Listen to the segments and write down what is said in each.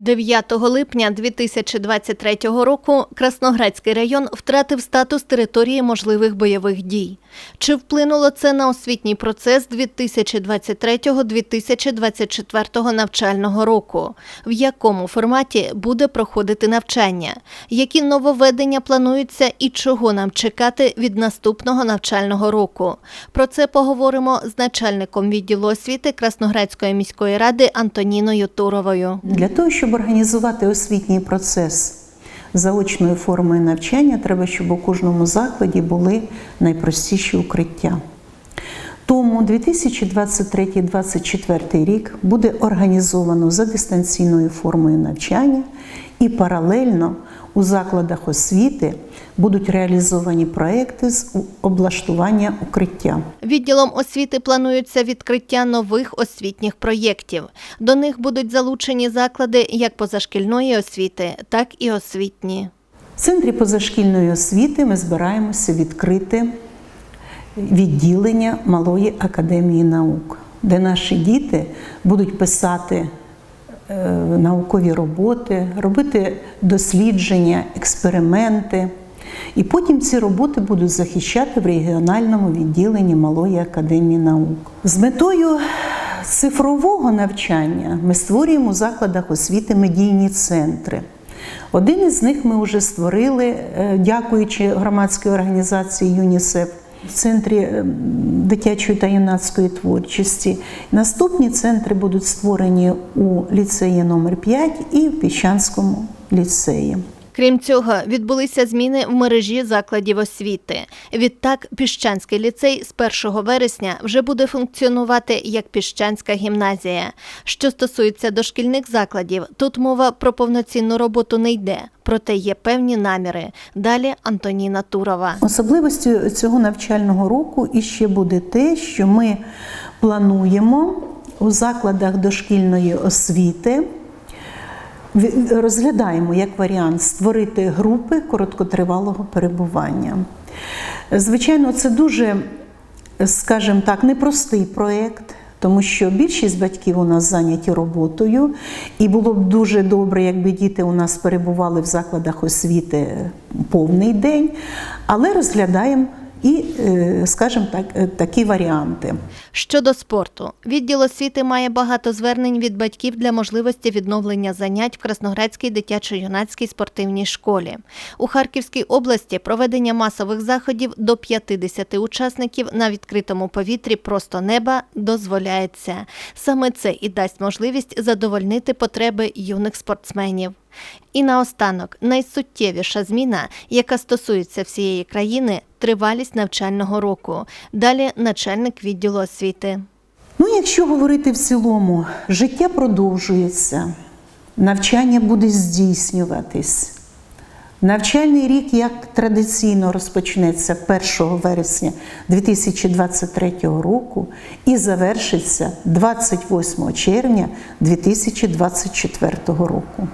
9 липня 2023 року Красноградський район втратив статус території можливих бойових дій. Чи вплинуло це на освітній процес 2023-2024 навчального року? В якому форматі буде проходити навчання? Які нововведення плануються і чого нам чекати від наступного навчального року? Про це поговоримо з начальником відділу освіти Красноградської міської ради Антоніною Туровою. Для того, щоб організувати освітній процес заочною формою навчання, треба, щоб у кожному закладі були найпростіші укриття. Тому 2023-2024 рік буде організовано за дистанційною формою навчання і паралельно у закладах освіти будуть реалізовані проекти з облаштування укриття. Відділом освіти планується відкриття нових освітніх проєктів. До них будуть залучені заклади як позашкільної освіти, так і освітні. В центрі позашкільної освіти ми збираємося відкрити відділення Малої академії наук, де наші діти будуть писати наукові роботи, робити дослідження, експерименти. І потім ці роботи будуть захищати в регіональному відділенні Малої академії наук. З метою цифрового навчання ми створюємо у закладах освіти медійні центри. Один із них ми вже створили, е, дякуючи громадській організації ЮНІСЕФ в центрі е, дитячої та юнацької творчості. Наступні центри будуть створені у ліцеї номер 5 і в Піщанському ліцеї. Крім цього, відбулися зміни в мережі закладів освіти. Відтак, Піщанський ліцей з 1 вересня вже буде функціонувати як Піщанська гімназія. Що стосується дошкільних закладів, тут мова про повноцінну роботу не йде, проте є певні наміри. Далі Антоніна Турова. Особливостю цього навчального року іще буде те, що ми плануємо у закладах дошкільної освіти. Розглядаємо як варіант створити групи короткотривалого перебування. Звичайно, це дуже, скажімо так, непростий проєкт, тому що більшість батьків у нас зайняті роботою, і було б дуже добре, якби діти у нас перебували в закладах освіти повний день, але розглядаємо і, е, скажімо так, е, такі варіанти. Щодо спорту, відділ освіти має багато звернень від батьків для можливості відновлення занять в Красноградській дитячо-юнацькій спортивній школі. У Харківській області проведення масових заходів до 50 учасників на відкритому повітрі просто неба дозволяється. Саме це і дасть можливість задовольнити потреби юних спортсменів. І наостанок найсуттєвіша зміна, яка стосується всієї країни, тривалість навчального року. Далі начальник відділу освіти. Ну, якщо говорити в цілому, життя продовжується, навчання буде здійснюватись. Навчальний рік, як традиційно, розпочнеться 1 вересня 2023 року і завершиться 28 червня 2024 року.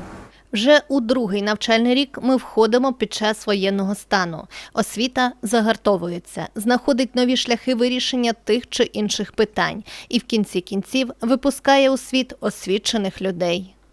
Вже у другий навчальний рік ми входимо під час воєнного стану. Освіта загартовується, знаходить нові шляхи вирішення тих чи інших питань і в кінці кінців випускає у світ освічених людей.